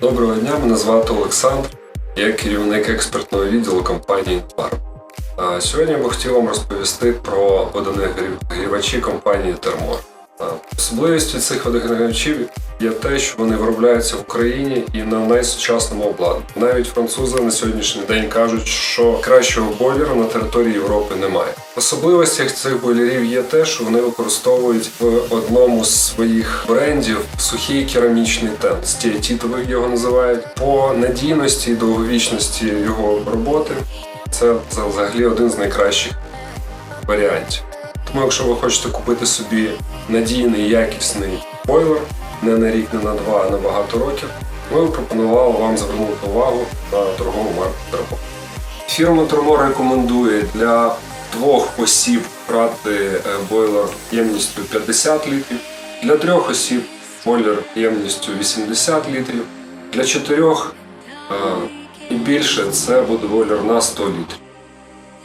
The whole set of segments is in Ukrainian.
Доброго дня, мене звати Олександр. Я керівник експертного відділу компанії Infarm. Сьогодні я би хотів вам розповісти про водонагрівачі компанії Термор. Особливістю цих водогрівачів є те, що вони виробляються в Україні і на найсучасному обладнанні. Навіть французи на сьогоднішній день кажуть, що кращого бойлера на території Європи немає. Особливостях цих бойлерів є те, що вони використовують в одному з своїх брендів сухий керамічний тен, стіатітовий його називають. По надійності і довговічності його роботи це взагалі один з найкращих варіантів. Тому, якщо ви хочете купити собі надійний якісний бойлер не на рік, не на два, а на багато років, ми пропонували вам звернути увагу на торгову марку Термор. Фірма Термор рекомендує для двох осіб брати е, бойлер ємністю 50 літрів, для трьох осіб бойлер ємністю 80 літрів, для чотирьох е, і більше це буде бойлер на 100 літрів.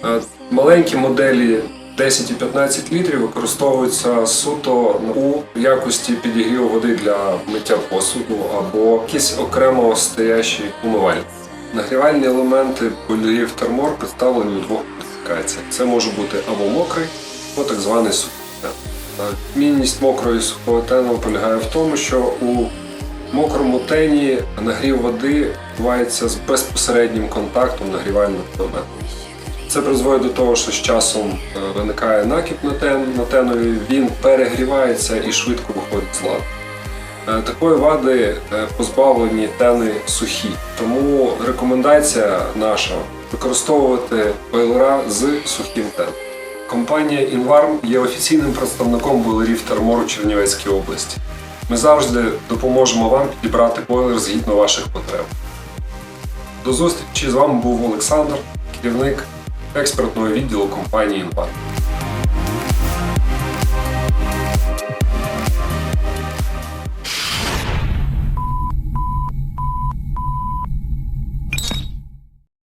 Е, Маленькі моделі 10 і 15 літрів використовуються суто у якості підігріву води для миття посуду або якийсь окремо стоящий умивальник. Нагрівальні елементи бойлерів термор представлені у двох модифікаціях. Це може бути або мокрий, або так званий сухий тен. Е, Мінність мокрого і сухого тену полягає в тому, що у мокрому тені нагрів води відбувається з безпосереднім контактом нагрівального елементу. Це призводить до того, що з часом е, виникає накіп на, тен, тенові, він перегрівається і швидко виходить з ладу. Е, Такої вади е, позбавлені тени сухі. Тому рекомендація наша використовувати бойлера з сухим теном. Компанія Invarm є офіційним представником бойлерів Термор у Чернівецькій області. Ми завжди допоможемо вам підібрати бойлер згідно ваших потреб. До зустрічі з вами був Олександр, керівник експертного відділу компанії Invarm.